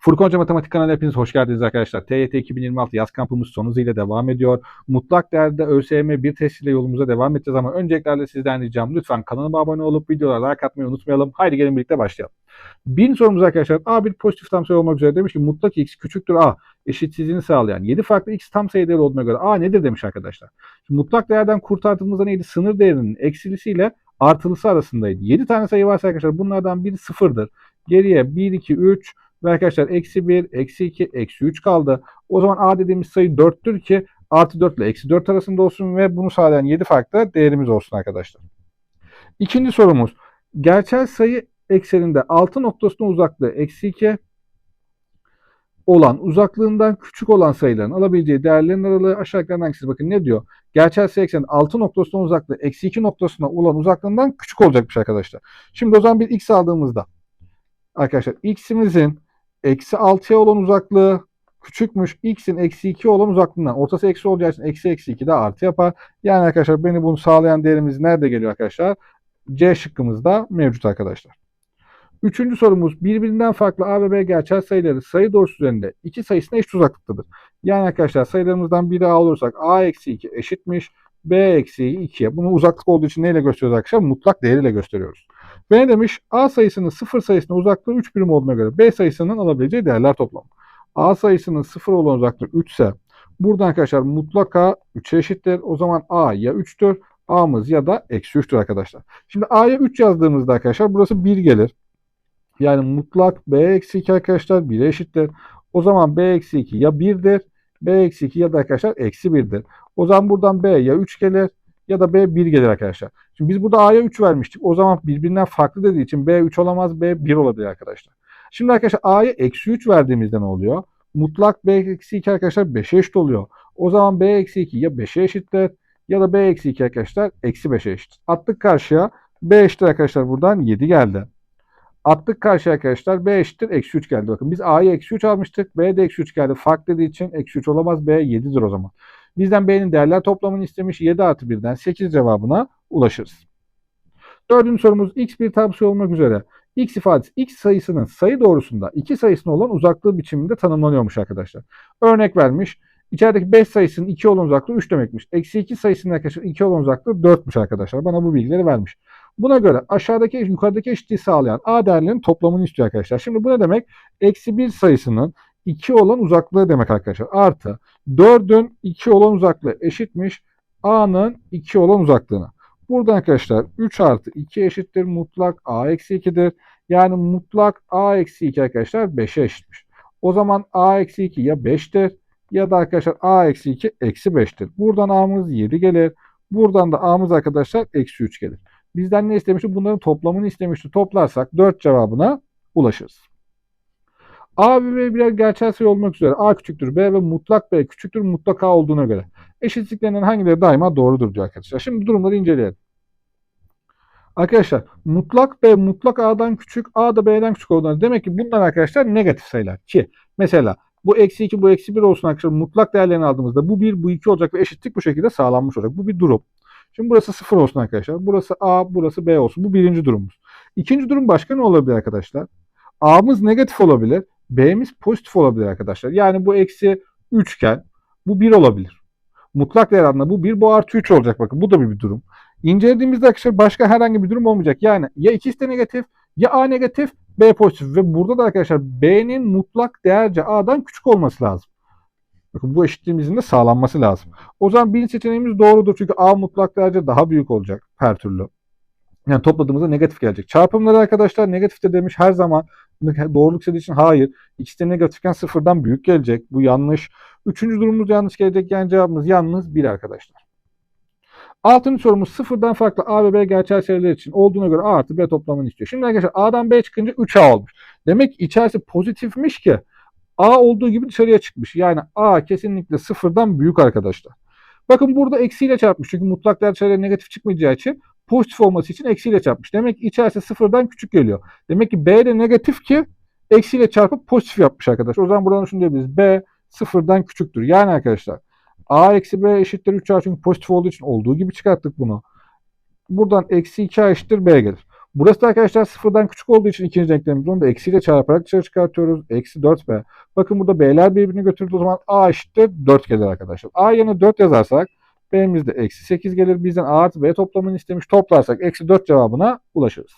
Furkan Hoca Matematik kanalına hepiniz hoş geldiniz arkadaşlar. TYT 2026 yaz kampımız son hızıyla devam ediyor. Mutlak değerde ÖSYM bir testiyle yolumuza devam edeceğiz ama öncelikle sizden ricam lütfen kanalıma abone olup videolara like atmayı unutmayalım. Haydi gelin birlikte başlayalım. Birinci sorumuz arkadaşlar A bir pozitif tam sayı olmak üzere demiş ki mutlak x küçüktür A eşitsizliğini sağlayan 7 farklı x tam sayı değeri olduğuna göre A nedir demiş arkadaşlar. Şimdi mutlak değerden kurtardığımızda neydi? Sınır değerinin eksilisiyle artılısı arasındaydı. 7 tane sayı varsa arkadaşlar bunlardan biri sıfırdır. Geriye 1, 2, 3 ve arkadaşlar eksi 1, eksi 2, eksi 3 kaldı. O zaman A dediğimiz sayı 4'tür ki artı 4 ile eksi 4 arasında olsun ve bunu sağlayan 7 farklı değerimiz olsun arkadaşlar. İkinci sorumuz. Gerçel sayı ekseninde 6 noktasının uzaklığı eksi 2 olan uzaklığından küçük olan sayıların alabileceği değerlerin aralığı aşağıdakilerden hangisi? Bakın ne diyor? Gerçel sayı ekseninde 6 noktasının uzaklığı eksi 2 noktasına olan uzaklığından küçük olacakmış arkadaşlar. Şimdi o zaman bir x aldığımızda arkadaşlar x'imizin eksi 6'ya olan uzaklığı küçükmüş. X'in eksi 2 olan uzaklığından. Ortası eksi olacağı için eksi eksi 2 de artı yapar. Yani arkadaşlar beni bunu sağlayan değerimiz nerede geliyor arkadaşlar? C şıkkımızda mevcut arkadaşlar. Üçüncü sorumuz birbirinden farklı A ve B gerçel sayıları sayı doğrusu üzerinde iki sayısına eşit uzaklıktadır. Yani arkadaşlar sayılarımızdan biri A olursak A eksi 2 eşitmiş. B eksi 2'ye. Bunu uzaklık olduğu için neyle gösteriyoruz arkadaşlar? Mutlak değeriyle gösteriyoruz. Ne demiş? A sayısının 0 sayısına uzaklığı 3 birim olduğuna göre B sayısının alabileceği değerler toplamı. A sayısının 0 olan uzaklığı 3 ise buradan arkadaşlar mutlaka 3'e eşittir. O zaman A ya 3'tür A'mız ya da eksi 3'tür arkadaşlar. Şimdi A'ya 3 yazdığımızda arkadaşlar burası 1 gelir. Yani mutlak B eksi 2 arkadaşlar 1'e eşittir. O zaman B eksi 2 ya 1'dir. B eksi 2 ya da arkadaşlar eksi 1'dir. O zaman buradan B ya 3 gelir ya da B 1 gelir arkadaşlar. Şimdi biz burada A'ya 3 vermiştik. O zaman birbirinden farklı dediği için B 3 olamaz B 1 olabilir arkadaşlar. Şimdi arkadaşlar A'ya eksi 3 verdiğimizde ne oluyor? Mutlak B eksi 2 arkadaşlar 5'e eşit oluyor. O zaman B eksi 2 ya 5'e eşittir ya da B eksi 2 arkadaşlar eksi 5'e eşit. Attık karşıya B eşittir arkadaşlar buradan 7 geldi. Attık karşıya arkadaşlar B eşittir eksi 3 geldi. Bakın biz A'ya eksi 3 almıştık. B de eksi 3 geldi. Fark dediği için eksi 3 olamaz. B 7'dir o zaman. Bizden B'nin değerler toplamını istemiş. 7 artı 1'den 8 cevabına ulaşırız. Dördüncü sorumuz x bir sayı olmak üzere. x ifadesi x sayısının sayı doğrusunda iki sayısına olan uzaklığı biçiminde tanımlanıyormuş arkadaşlar. Örnek vermiş. İçerideki 5 sayısının 2 olan uzaklığı 3 demekmiş. Eksi 2 sayısının arkadaşlar 2 olan uzaklığı 4'müş arkadaşlar. Bana bu bilgileri vermiş. Buna göre aşağıdaki yukarıdaki eşitliği sağlayan a değerlerinin toplamını istiyor arkadaşlar. Şimdi bu ne demek? Eksi 1 sayısının 2 olan uzaklığı demek arkadaşlar. Artı 4'ün 2 olan uzaklığı eşitmiş a'nın 2 olan uzaklığına. Burada arkadaşlar 3 artı 2 eşittir mutlak a eksi 2'dir. Yani mutlak a eksi 2 arkadaşlar 5'e eşitmiş. O zaman a eksi 2 ya 5'tir ya da arkadaşlar a eksi 2 eksi 5'tir. Buradan a'mız 7 gelir. Buradan da a'mız arkadaşlar eksi 3 gelir. Bizden ne istemişti? Bunların toplamını istemişti. Toplarsak 4 cevabına ulaşırız. A ve B birer gerçel sayı olmak üzere A küçüktür B ve mutlak B küçüktür mutlak A olduğuna göre eşitliklerinden hangileri daima doğrudur diyor arkadaşlar. Şimdi durumları inceleyelim. Arkadaşlar mutlak B mutlak A'dan küçük A da B'den küçük olduğuna demek ki bunlar arkadaşlar negatif sayılar ki mesela bu eksi 2 bu eksi 1 olsun arkadaşlar mutlak değerlerini aldığımızda bu 1 bu 2 olacak ve eşitlik bu şekilde sağlanmış olacak. Bu bir durum. Şimdi burası 0 olsun arkadaşlar. Burası A, burası B olsun. Bu birinci durumumuz. İkinci durum başka ne olabilir arkadaşlar? A'mız negatif olabilir. B'miz pozitif olabilir arkadaşlar. Yani bu eksi 3 iken bu 1 olabilir. Mutlak değer adına bu 1 bu artı 3 olacak bakın. Bu da bir, bir durum. İncelediğimizde arkadaşlar başka herhangi bir durum olmayacak. Yani ya ikisi de negatif ya A negatif B pozitif. Ve burada da arkadaşlar B'nin mutlak değerce A'dan küçük olması lazım. Bakın bu eşitliğimizin de sağlanması lazım. O zaman birinci seçeneğimiz doğrudur. Çünkü A mutlak değerce daha büyük olacak her türlü. Yani topladığımızda negatif gelecek. Çarpımları arkadaşlar negatifte demiş her zaman doğruluk istediği için hayır. İkisi de negatifken sıfırdan büyük gelecek. Bu yanlış. Üçüncü durumumuz yanlış gelecek. Yani cevabımız yalnız bir arkadaşlar. Altıncı sorumuz sıfırdan farklı A ve B gerçel sayılar için olduğuna göre A artı B toplamını istiyor. Şimdi arkadaşlar A'dan B çıkınca 3A olmuş. Demek ki içerisi pozitifmiş ki A olduğu gibi dışarıya çıkmış. Yani A kesinlikle sıfırdan büyük arkadaşlar. Bakın burada eksiyle çarpmış. Çünkü mutlak değer dışarıya negatif çıkmayacağı için pozitif olması için eksiyle çarpmış. Demek ki içerisi sıfırdan küçük geliyor. Demek ki B de negatif ki eksiyle çarpıp pozitif yapmış arkadaşlar. O zaman buradan şunu diyebiliriz. B sıfırdan küçüktür. Yani arkadaşlar A eksi B eşittir 3A çünkü pozitif olduğu için olduğu gibi çıkarttık bunu. Buradan eksi 2A eşittir B gelir. Burası da arkadaşlar sıfırdan küçük olduğu için ikinci denklemimiz onu da eksiyle çarparak dışarı çıkartıyoruz. Eksi 4b. Bakın burada b'ler birbirini götürdü o zaman a eşittir 4 gelir arkadaşlar. a yerine 4 yazarsak b'miz de eksi 8 gelir. Bizden a artı b toplamını istemiş. Toplarsak eksi 4 cevabına ulaşırız.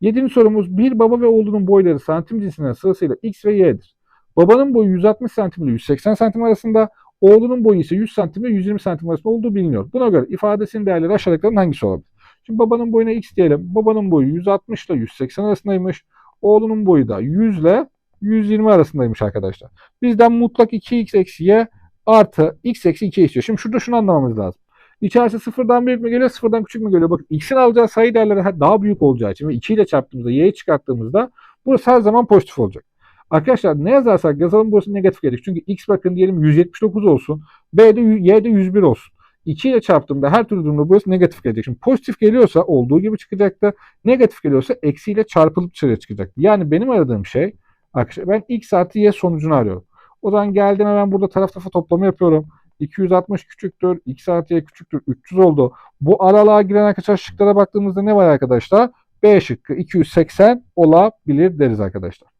Yedinci sorumuz bir baba ve oğlunun boyları santim cinsinden sırasıyla x ve y'dir. Babanın boyu 160 santim ile 180 santim arasında, oğlunun boyu ise 100 santim ile 120 santim arasında olduğu biliniyor. Buna göre ifadesinin değerleri aşağıdakilerin hangisi olabilir? Şimdi babanın boyuna x diyelim. Babanın boyu 160 ile 180 arasındaymış. Oğlunun boyu da 100 ile 120 arasındaymış arkadaşlar. Bizden mutlak 2x eksi y artı x eksi 2 istiyor. Şimdi şurada şunu anlamamız lazım. İçerisi sıfırdan büyük mü geliyor, sıfırdan küçük mü geliyor? Bakın x'in alacağı sayı değerleri daha büyük olacağı için ve 2 ile çarptığımızda, y'yi çıkarttığımızda burası her zaman pozitif olacak. Arkadaşlar ne yazarsak yazalım burası negatif gelecek. Çünkü x bakın diyelim 179 olsun. B de y de 101 olsun. 2 ile çarptığımda her türlü durumda burası negatif gelecek. Şimdi pozitif geliyorsa olduğu gibi çıkacaktı. Negatif geliyorsa eksiyle çarpılıp dışarıya çıkacaktı. Yani benim aradığım şey arkadaşlar ben x artı y sonucunu arıyorum. O zaman geldim hemen burada taraf tarafa toplama yapıyorum. 260 küçüktür, x artı y küçüktür, 300 oldu. Bu aralığa giren arkadaşlar şıklara baktığımızda ne var arkadaşlar? B şıkkı 280 olabilir deriz arkadaşlar.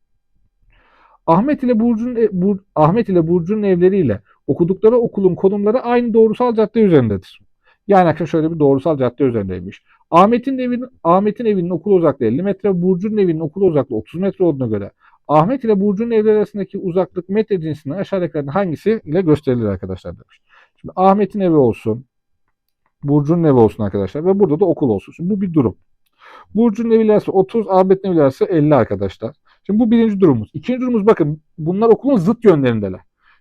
Ahmet ile Burcu'nun e, Bur, Ahmet ile Burcu'nun evleriyle okudukları okulun konumları aynı doğrusal cadde üzerindedir. Yani arkadaşlar şöyle bir doğrusal cadde üzerindeymiş. Ahmet'in evinin Ahmet'in evinin okul uzaklığı 50 metre, Burcu'nun evinin okul uzaklığı 30 metre olduğuna göre Ahmet ile Burcu'nun evleri arasındaki uzaklık metre cinsinden aşağıdakilerden hangisi ile gösterilir arkadaşlar demiş. Şimdi Ahmet'in evi olsun, Burcu'nun evi olsun arkadaşlar ve burada da okul olsun. Şimdi bu bir durum. Burcu'nun evi ilerisi 30, Ahmet'in evi ilerisi 50 arkadaşlar. Şimdi bu birinci durumumuz. İkinci durumumuz bakın bunlar okulun zıt yönlerindeler.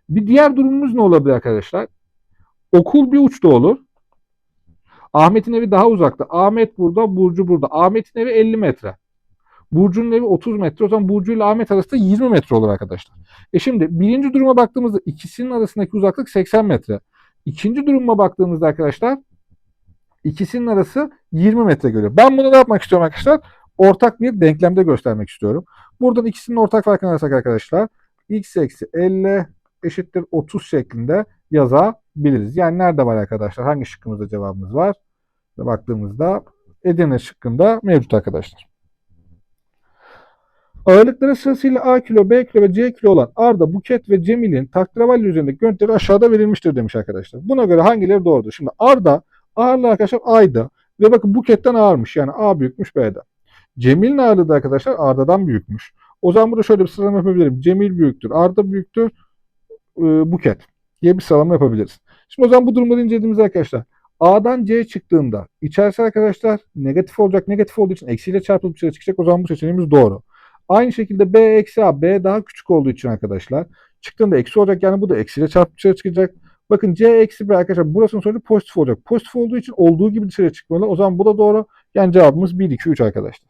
Bir diğer durumumuz ne olabilir arkadaşlar? Okul bir uçta olur. Ahmet'in evi daha uzakta. Ahmet burada, Burcu burada. Ahmet'in evi 50 metre. Burcu'nun evi 30 metre. O zaman Burcu ile Ahmet arasında 20 metre olur arkadaşlar. E şimdi birinci duruma baktığımızda ikisinin arasındaki uzaklık 80 metre. İkinci duruma baktığımızda arkadaşlar ikisinin arası 20 metre görüyor. Ben bunu ne yapmak istiyorum arkadaşlar? Ortak bir denklemde göstermek istiyorum. Buradan ikisinin ortak farkını alırsak arkadaşlar x eksi 50 eşittir 30 şeklinde yazabiliriz. Yani nerede var arkadaşlar? Hangi şıkkımızda cevabımız var? Baktığımızda Edirne şıkkında mevcut arkadaşlar. Ağırlıkları sırasıyla A kilo, B kilo ve C kilo olan Arda, Buket ve Cemil'in takdiravalli üzerindeki görüntüleri aşağıda verilmiştir demiş arkadaşlar. Buna göre hangileri doğrudur? Şimdi Arda ağırlığı arkadaşlar A'ydı ve bakın Buket'ten ağırmış. Yani A büyükmüş B'den. Cemil'in ağırlığı da arkadaşlar Arda'dan büyükmüş. O zaman burada şöyle bir sıralama yapabilirim. Cemil büyüktür, Arda büyüktür, e, Buket diye bir sıralama yapabiliriz. Şimdi o zaman bu durumları incelediğimizde arkadaşlar A'dan C çıktığında içerisi arkadaşlar negatif olacak. Negatif olduğu için eksiyle çarpılıp dışarı çıkacak. O zaman bu seçeneğimiz doğru. Aynı şekilde B eksi A. B daha küçük olduğu için arkadaşlar çıktığında eksi olacak. Yani bu da eksiyle çarpıp dışarı çıkacak. Bakın C eksi B arkadaşlar burasının sonucu pozitif olacak. Pozitif olduğu için olduğu gibi dışarı çıkmalı. O zaman bu da doğru. Yani cevabımız 1, 2, 3 arkadaşlar.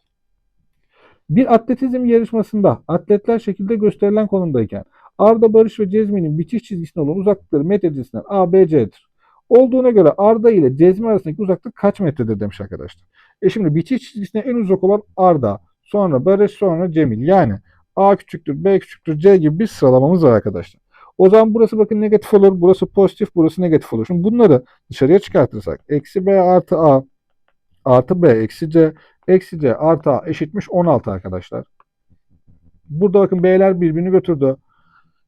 Bir atletizm yarışmasında atletler şekilde gösterilen konumdayken Arda, Barış ve Cezmi'nin bitiş çizgisine olan uzaklıkları metre cinsinden A, B, C'dir. Olduğuna göre Arda ile Cezmi arasındaki uzaklık kaç metredir demiş arkadaşlar. E şimdi bitiş çizgisine en uzak olan Arda, sonra Barış, sonra Cemil. Yani A küçüktür, B küçüktür, C gibi bir sıralamamız var arkadaşlar. O zaman burası bakın negatif olur, burası pozitif, burası negatif olur. Şimdi bunları dışarıya çıkartırsak eksi B artı A artı B eksi C eksi C artı A eşitmiş 16 arkadaşlar. Burada bakın B'ler birbirini götürdü.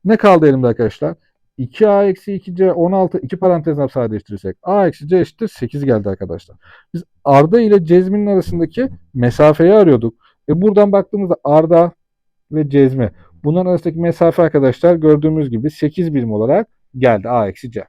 Ne kaldı elimde arkadaşlar? 2A eksi 2C 16 iki parantezden sadeleştirirsek A eksi C eşittir 8 geldi arkadaşlar. Biz Arda ile Cezmi'nin arasındaki mesafeyi arıyorduk. E buradan baktığımızda Arda ve Cezmi bunların arasındaki mesafe arkadaşlar gördüğümüz gibi 8 birim olarak geldi A eksi C.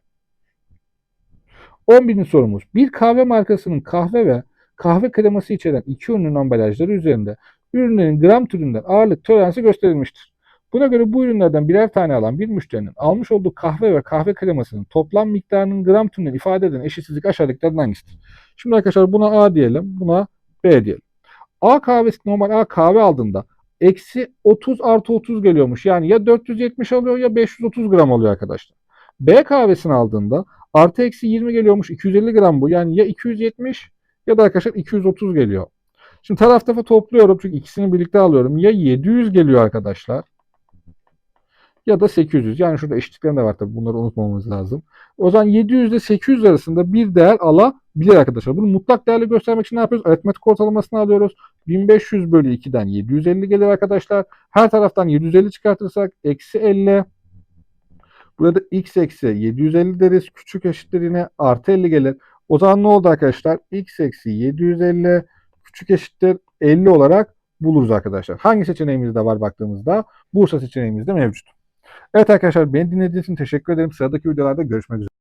11. sorumuz. Bir kahve markasının kahve ve kahve kreması içeren iki ürünün ambalajları üzerinde ürünlerin gram türünden ağırlık toleransı gösterilmiştir. Buna göre bu ürünlerden birer tane alan bir müşterinin almış olduğu kahve ve kahve kremasının toplam miktarının gram türünden ifade eden eşitsizlik aşağıdakilerden hangisidir? Şimdi arkadaşlar buna A diyelim, buna B diyelim. A kahvesi normal A kahve aldığında eksi 30 artı 30 geliyormuş. Yani ya 470 alıyor ya 530 gram alıyor arkadaşlar. B kahvesini aldığında artı eksi 20 geliyormuş. 250 gram bu. Yani ya 270 ya da arkadaşlar 230 geliyor. Şimdi taraf tarafa topluyorum çünkü ikisini birlikte alıyorum. Ya 700 geliyor arkadaşlar ya da 800. Yani şurada eşitliklerim de var tabii bunları unutmamamız lazım. O zaman 700 ile 800 arasında bir değer alabilir arkadaşlar. Bunu mutlak değerli göstermek için ne yapıyoruz? Aritmetik ortalamasını alıyoruz. 1500 bölü 2'den 750 gelir arkadaşlar. Her taraftan 750 çıkartırsak eksi 50. Burada x eksi 750 deriz. Küçük eşittir yine artı 50 gelir. O zaman ne oldu arkadaşlar? x eksi 750 küçük eşittir 50 olarak buluruz arkadaşlar. Hangi seçeneğimizde var baktığımızda? Bursa seçeneğimizde mevcut. Evet arkadaşlar beni dinlediğiniz için teşekkür ederim. Sıradaki videolarda görüşmek üzere.